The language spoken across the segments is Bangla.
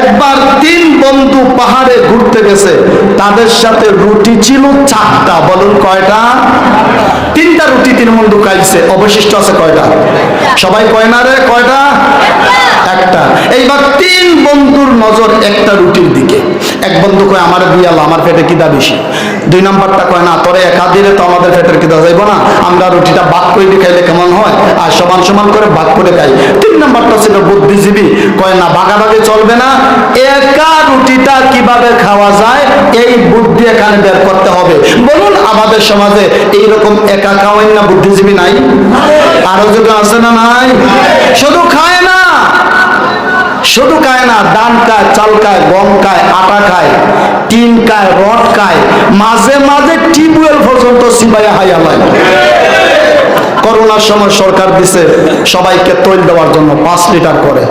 একবার তিন বন্ধু পাহাড়ে ঘুরতে গেছে, তাদের সাথে রুটি ছিল চারটা। বলুন কয়টা? তিনটা রুটি তিন বন্ধু খাইছে, অবশিষ্ট আছে কয়টা? সবাই কয় না রে, কয়টা? একটা। এইবার তিন বন্ধুর নজর একটা রুটির দিকে। এক বন্ধু কয়, আমার বিয়াল আমার পেটে কিদা বেশি? দুই নাম্বারটা কয়, না, তোরে একা দিলে তো আমাদের পেটের কিদা যাইব না। আমরা রুটিটা ভাগ করে খাইলে কেমন হয়? আর সমান সমান করে ভাগ করে খাই। তিন নাম্বারটা ছিল বুদ্ধিজীবী। কয়, না ভাগাভাগি চলবে না। একা রুটিটা কীভাবে খাওয়া যায়, এই বুদ্ধি এখানে বের করতে হবে। বলুন, আমাদের সমাজে এইরকম একা খাওয়াই না বুদ্ধিজীবী নাই? আরও যদি আছে না নাই? শুধু না শুধু খায় না, ডান খায়, চাল খায়, গম খায়, আটা খায়, টিন খায়, রড খায়, মাঝে মাঝে টিউবওয়েল পর্যন্ত সিবাইয়া হাইয়া লাগে করোনার সময় সরকার দিছে সবাইকে তৈল দেওয়ার জন্য, পাঁচ লিটার করে।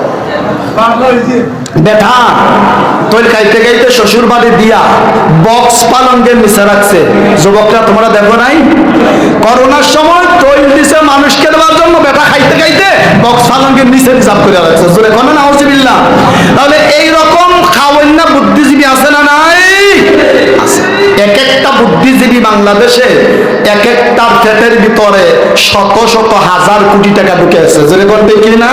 বেঠা তৈল খাইতে খাইতে শ্বশুর বাড়ি দিয়া বক্স পালঙ্গের নিচে রাখছে। যুবকরা, তোমরা দেখো নাই? করোনার সময় তৈল দিছে মানুষকে দেওয়ার জন্য বেটা খাইতে খাইতে বক্স নিচে হিসাব করে রাখছে। জোরে তাহলে এই রকম খাওয়ান বুদ্ধিজীবী আছে না নাই? আছে। এক একটা বুদ্ধিজীবী বাংলাদেশে এক একটা ভিতরে শত শত হাজার কোটি টাকা ঢুকে আছে। জোরে কি না?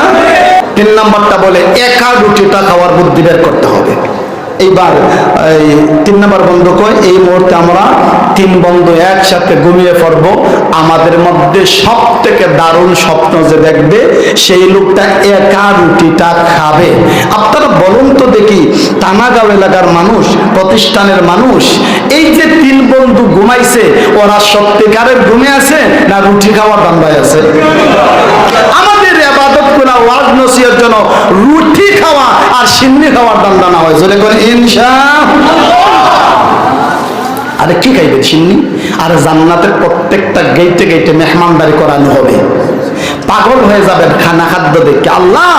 তিন নাম্বারটা বলে, একা রুটিটা খাওয়ার বুদ্ধি বের করতে হবে। এইবার, এই তিন নম্বর বন্ধু কয়, এই মুহূর্তে আমরা তিন বন্ধু একসাথে ঘুমিয়ে পড়ব। আমাদের মধ্যে সব থেকে দারুণ স্বপ্ন যে দেখবে, সেই লোকটা একা রুটিটা খাবে। আপনারা বলুন তো দেখি টানাগাঁও এলাকার মানুষ, প্রতিষ্ঠানের মানুষ, এই যে তিন বন্ধু ঘুমাইছে, ওরা সত্যিকারের ঘুমে আছে না রুটি খাওয়ার দান্দায় আছে? ওয়াজ নসিয়ার জন্য রুটি খাওয়া আর সিন্নি খাওয়ার দান্দা না হয়। জোরে করে ইনশা আরে কি খাইবে সিন্নি? আর জান্নাতের প্রত্যেকটা গেইটে গেইটে মেহমানদারি করানো হবে। পাগল হয়ে যাবেন খানা খাদ্য দেখে। আল্লাহ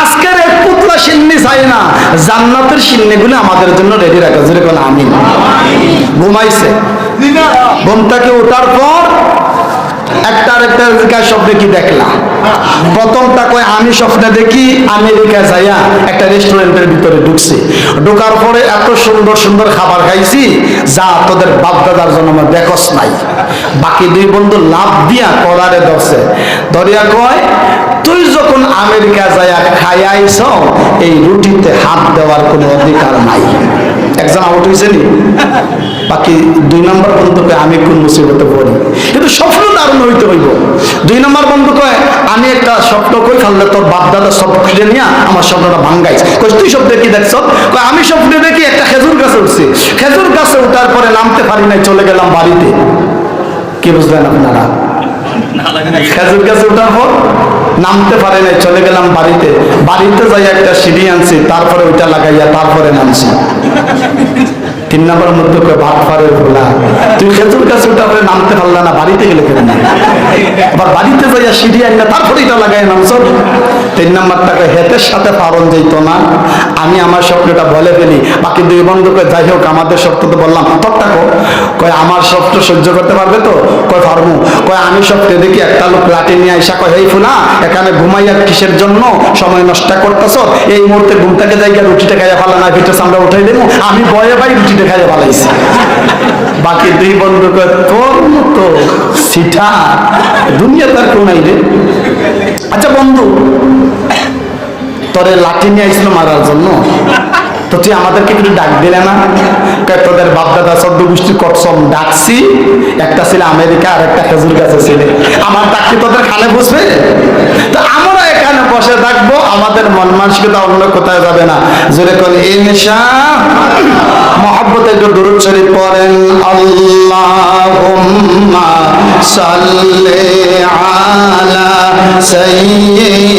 আজকের এক পুতলা সিন্নি চাই না জান্নাতের সিন্নিগুলো আমাদের জন্য রেডি রাখা। জোরে কোন আমিন। ঘুমাইছে। ঘুম থেকে ওঠার পর একটা আরেকটা জিজ্ঞাসা স্বপ্নে কি দেখলাম প্রথমটা কয়, আমি স্বপ্নে দেখি আমেরিকা যাইয়া একটা রেস্টুরেন্টের ভিতরে ঢুকছি। ঢোকার পরে এত সুন্দর সুন্দর খাবার খাইছি, যা তোদের বাপদাদার জন্য আমার দেখস নাই। বাকি দুই বন্ধু লাভ দিয়া কলারে ধরছে। ধরিয়া কয়, তুই যখন আমেরিকা যাইয়া খাইয়াইছ এই রুটিতে হাত দেওয়ার কোনো অধিকার নাই। একজন আউট হয়েছে নি? বাকি দুই নম্বর বন্ধুকে আমি কোন মুসিবতে পড়ি? কিন্তু স্বপ্ন দারুণ হইতে হইব। দুই নম্বর বন্ধু কয়, আমি একটা কই ফেললে তোর বাপ দাদা খুঁজে নিয়ে আমার কই তুই কি দেখছ? কয়, আমি দেখি একটা খেজুর গাছে উঠছি। খেজুর গাছে উঠার পরে নামতে পারি নাই, চলে গেলাম বাড়িতে। কি বুঝলেন আপনারা? খেজুর গাছে উঠার পর নামতে পারে নাই, চলে গেলাম বাড়িতে। বাড়িতে যাই একটা সিঁড়ি আনছি, তারপরে ওইটা লাগাইয়া তারপরে নামছি। তিন নম্বরের মধ্যে ভাত খেজুর গাছে উঠা পরে নামতে পারলে না, বাড়িতে গেলে কেন? আবার বাড়িতে যাইয়া সিঁড়ি আনলে তারপরে এটা লাগাই নামছ তিন নাম্বারটাকে হেতের সাথে পারণ যেত না। আমি আমার স্বপ্নটা বলে ফেলি। বাকি দুই বন্ধুকে যাই হোক, আমাদের স্বপ্ন তো বললাম তোর কো কয়, আমার স্বপ্ন সহ্য করতে পারবে তো? কয় কয়, আমি স্বপ্নে দেখি একটা লোক লাঠি নিয়ে আইসা কয় এই ফুনা এখানে ঘুমাইয়া কিসের জন্য সময় নষ্ট করতেছ? এই মুহূর্তে ঘুমটাকে যাই গিয়ে রুটিটা খাইয়া ফেলা না পিঠে সামনে উঠাই দেবো আমি বয়ে পাই রুটিটা খাইয়া ফেলাইছি। বাকি দুই বন্ধু কয়, তোর মতো সিঠা দুনিয়া তার কেউ নাই রে। আচ্ছা বন্ধু, তোরে লাঠি নিয়ে আইছিল মারার জন্য। তো তুই আমাদেরকে একটু ডাক দিলে না? তোদের বাপদাদা সদ্য গোষ্ঠী কসম ডাকছি একটা ছিল আমেরিকা আর একটা খেজুর গাছে ছিল। আমার ডাক তোদের খালে বসবে? তো আমরা এখানে বসে থাকব, আমাদের মন মানসিকতা অন্য কোথায় যাবে না। জোরে করে ইনশা মহব্বত একটু দূর শরীফ পড়েন। আল্লাহুম্মা সাল্লি আলা সাইয়্যিদিনা